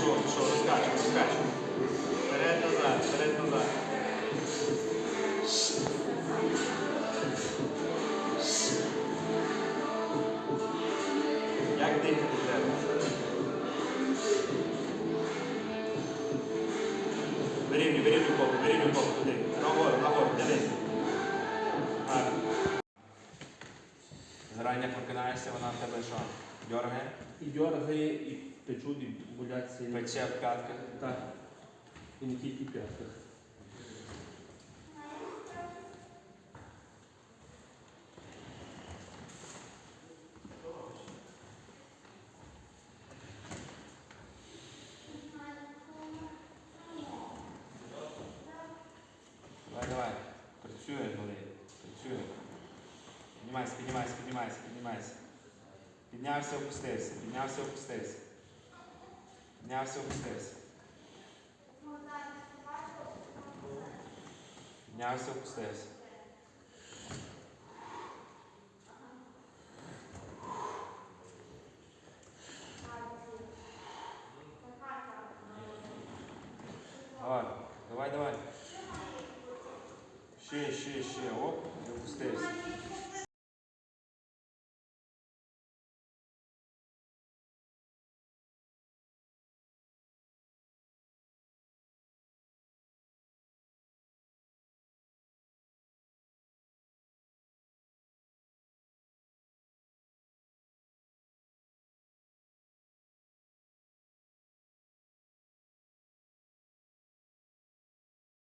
скач. Вперед назад, вперед назад. Як дихати треба? Вирівнюй, вирівнюй попу, вирівнюй попу туди. Нагору, нагору, дивись. Гарно. Зрання прокинаєшся, вона в тебе що? Дьоргає, І дьоргає, і печуть, і болять сильно. пече в п'ятках. Так. І не тільки п'ятих. Давай, давай. Працює, малий. Працює. Піднімайся, піднімайся, піднімайся, піднімайся. Піднявся, опустився. Піднявся, опустився. Піднявся, опустився. Піднявся, опустився. Давай, давай, давай. Ще, ще, ще. Оп, опустився.